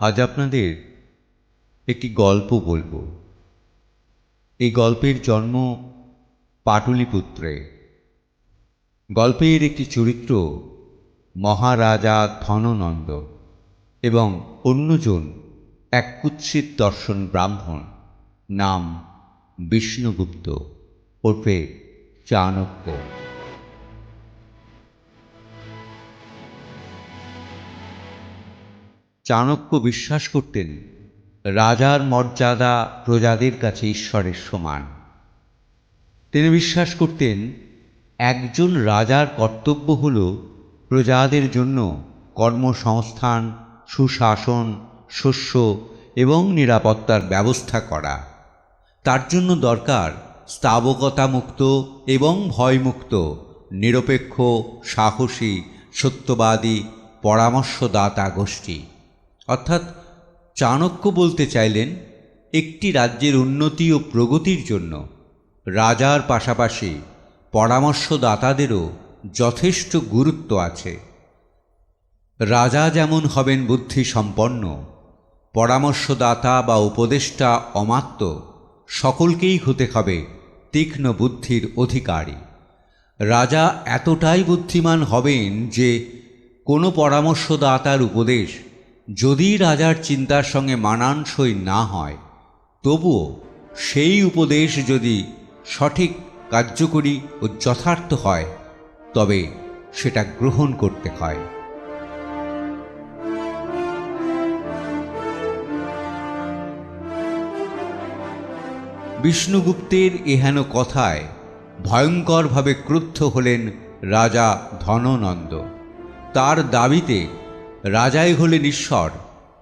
আজ আপনাদের একটি গল্প বলব। এই গল্পের জন্ম পাটলিপুত্রে। গল্পের একটি চরিত্র মহারাজা ধননন্দ এবং অন্যজন এক কুৎসিত দর্শন ব্রাহ্মণ নাম বিষ্ণুগুপ্ত ওরফে চাণক্য। চাণক্য বিশ্বাস করতেন, রাজার মর্যাদা প্রজাদের কাছে ঈশ্বরের সমান। তিনি বিশ্বাস করতেন, একজন রাজার কর্তব্য হল প্রজাদের জন্য কর্মসংস্থান, সুশাসন, শস্য এবং নিরাপত্তার ব্যবস্থা করা। তার জন্য দরকার স্থাবকতামুক্ত এবং ভয়মুক্ত, নিরপেক্ষ, সাহসী, সত্যবাদী, পরামর্শদাতা গোষ্ঠী। অর্থাৎ চাণক্য বলতে চাইলেন একটি রাজ্যের উন্নতি ও প্রগতির জন্য। রাজার পাশাপাশি পরামর্শদাতাদেরও যথেষ্ট গুরুত্ব আছে। রাজা যেমন হবেন বুদ্ধি সম্পন্ন পরামর্শদাতা বা উপদেষ্টা অমাত্য, সকলকেই হতে হবে তীক্ষ্ণ বুদ্ধির অধিকারী। রাজা এতটাই বুদ্ধিমান হবেন যে কোনো পরামর্শদাতার উপদেশ যদি রাজার চিন্তার সঙ্গে মানানসই না হয়, তবুও সেই উপদেশ যদি সঠিক, কার্যকরী ও যথার্থ হয়, তবে সেটা গ্রহণ করতে হয়। বিষ্ণুগুপ্তের এহেন কথায় ভয়ঙ্করভাবে ক্রুদ্ধ হলেন রাজা ধননন্দ। তার দাবিতে রাজাই হলেন ঈশ্বর,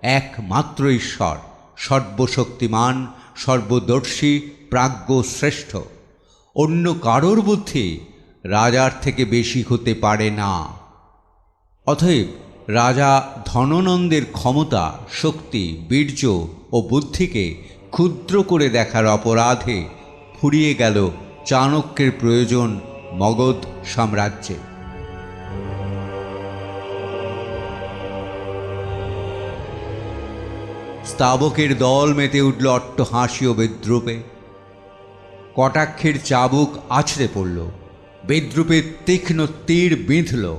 একমাত্র ঈশ্বর, সর্বশক্তিমান, সর্বদর্শী, প্রাজ্ঞ শ্রেষ্ঠ। অন্য কারোর বুদ্ধি রাজার থেকে বেশি হতে পারে না। অতএব রাজা ধননন্দের ক্ষমতা, শক্তি, বীর্য ও বুদ্ধিকে ক্ষুদ্র করে দেখার অপরাধে ফুরিয়ে গেল চাণক্যের প্রয়োজন মগধ সাম্রাজ্যে। স্তাবকের দল মেতে উঠল অট্টহাসি ও বিদ্রুপে। কটাক্ষের চাবুক আছড়ে পড়ল। বিদ্রুপের তীক্ষ্ণ তীর বিঁধল।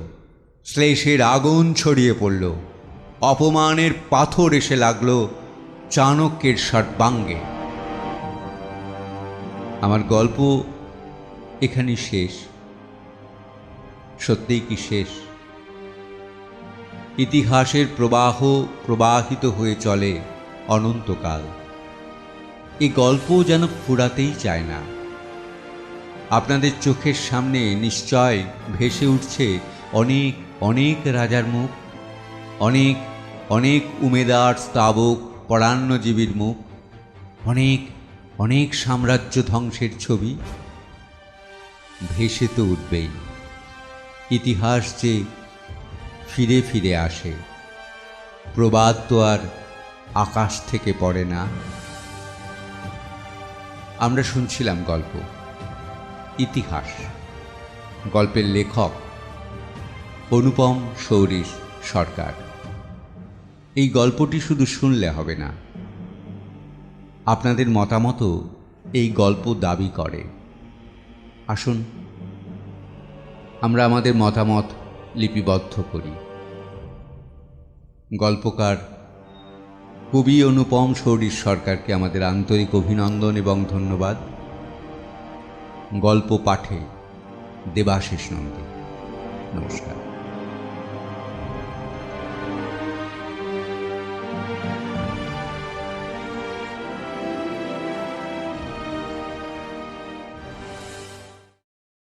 শ্লেষের আগুন ছড়িয়ে পড়ল। অপমানের পাথর এসে লাগল চাণক্যের সর্বাঙ্গে। আমার গল্প এখানে শেষ। সত্যিই কি শেষ? ইতিহাসের প্রবাহ প্রবাহিত হয়ে চলে। অনন্তকাল। এই গল্প যেন ফুরাতেই চায় না। আপনাদের চোখের সামনে নিশ্চয় ভেসে উঠছে অনেক অনেক রাজার মুখ, অনেক অনেক উমেদার স্তাবক পরাণ্যজীবীর মুখ, অনেক অনেক সাম্রাজ্য ধ্বংসের ছবি। ভেসে তো উঠবেই। ইতিহাস যে ফিরে ফিরে আসে। প্রবাদ তো আর আকাশ থেকে পড়ে না। আমরা শুনছিলাম গল্প, ইতিহাস। গল্পের লেখক অনুপম সৌরিশ সরকার। এই গল্পটি শুধু শুনলে হবে না। আপনাদের মতামতও এই গল্প দাবি করে। আসুন, আমরা আমাদের মতামত লিপিবদ্ধ করি। গল্পকার কবি অনুপম শৌরীর সরকারকে আমাদের আন্তরিক অভিনন্দন এবং ধন্যবাদ। গল্প পাঠে দেবাশিস নন্দী। নমস্কার।